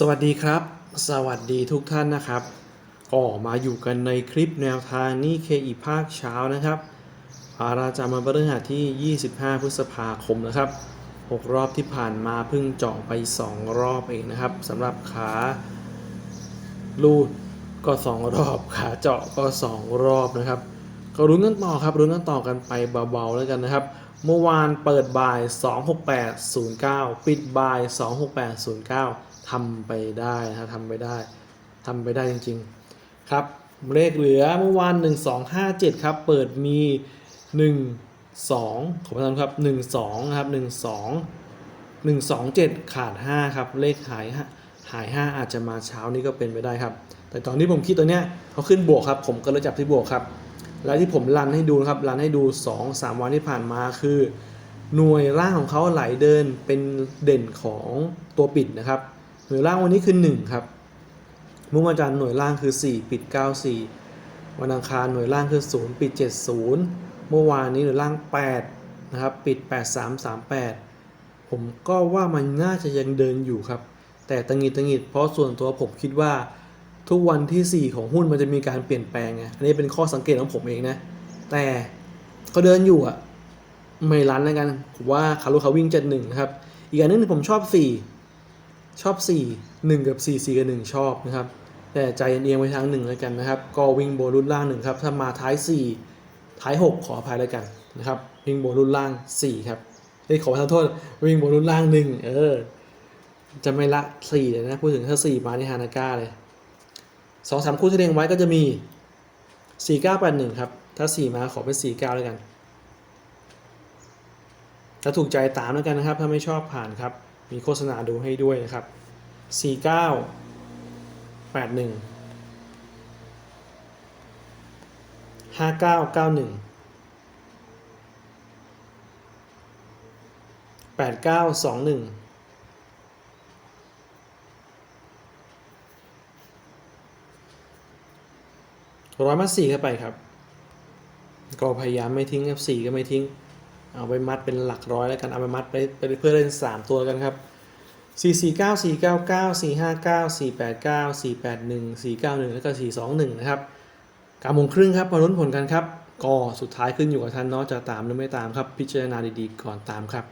สวัสดีครับ สวัสดีทุกท่านนะครับ ก็มาอยู่กันในคลิปแนวทางนี่เคอีภาคเช้านะครับอาราจามาพฤหัสที่ 25 พฤษภาคมนะครับ 6 รอบที่ผ่านมาเพิ่งเจาะไป 2 รอบเองนะครับสำหรับขาลูดก็ 2 รอบขาเจาะก็ 2 รอบนะครับ ก็รุ้นกันต่อครับรุ้นกันต่อกันไปเบาๆแล้วกันนะครับ เมื่อวานเปิดบ่าย 26809 ปิดบ่าย 26809ทำไปได้นะครับทำไปได้ทำไปได้จริง ๆ ครับ เลขเหลือเมื่อวาน 1257 ครับ เปิดมี 1 2 ขอประทานครับ 1 2 นะครับ 1 2 1 2 7 ขาด 5 ครับ เลขหายหาหาย 5 อาจจะมาเช้านี้ก็เป็นไปได้ครับ แต่ตอนที่ผมคิดตัวเนี้ยเขาขึ้นบวกครับ ผมก็เลยจับที่บวกครับ และที่ผมรันให้ดูนะครับรันให้ดู 2 3 วันที่ผ่านมาคือ หน่วยล่างของเขาไหลเดินเป็นเด่นของตัวปิดนะครับหน่วยล่างวันนี้คือ 1 ครับเมื่อวันจันทร์หน่วยล่างคือ 4 ปิด 94 วันอังคารหน่วยล่างคือ 0 ปิด 70 เมื่อวานนี้หน่วยล่าง 8 นะครับ ปิด 8338 ผมก็ว่ามันน่าจะยังเดินอยู่ครับ แต่ตังหิดตังหงิดเพราะส่วนตัวผมคิดว่า ทุกวันที่ 4 ของหุ้นมันจะมีการเปลี่ยนแปลงไงอันนี้เป็นข้อสังเกตของผมเองนะ แต่ก็เดินอยู่อะไม่รันแล้วกันผมว่าคารุเขาวิ่งเจ็ดหนึ่งนะครับ อีกอันนึงผมชอบ 4 ชอบ 4 1 กับ 4 4 กับ 1 ชอบนะครับ แต่ใจเอียงไปทาง1แล้วกันนะครับ ก็วิ่งโบนรุ่นล่าง1ครับ ถ้ามาท้าย 4 ท้าย 6 ขออภัยแล้วกันนะครับ วิ่งโบนรุ่นล่าง 4 ครับเฮ้ยขอประทานโทษ วิ่งโบนรุ่นล่าง1เออ จะไม่ละ4เลยนะ พูดถึงถ้า4มาในฮานาก้าเลย สองสามคู่ที่เรียงไว้ก็จะมี4981ครับ ถ้า4มาขอเป็น49แล้วกัน ถ้าถูกใจตามแล้วกันนะครับ ถ้าไม่ชอบผ่านครับ มีโฆษณาดูให้ด้วยนะครับ49 81 5991 8921 ร้อยมัดสี่เข้าไปครับ ก็พยายามไม่ทิ้งครับสี่ก็ไม่ทิ้ง เอาไปมัดเป็นหลักร้อยแล้วกันเอาไปมัดไปไปเพื่อเล่น 3 ตัวกันครับ4 4 9 4 9 9 4 5 9 4 8 9 4 8 1 4 9 1 แล้วก็ 4 2 1 นะครับกาโมงครึ่งครับมาลุ้นผลกันครับ ก็สุดท้ายขึ้นอยู่กับท่านเนาะจะตามหรือไม่ตามครับ พิจารณาดีๆก่อนตามครับ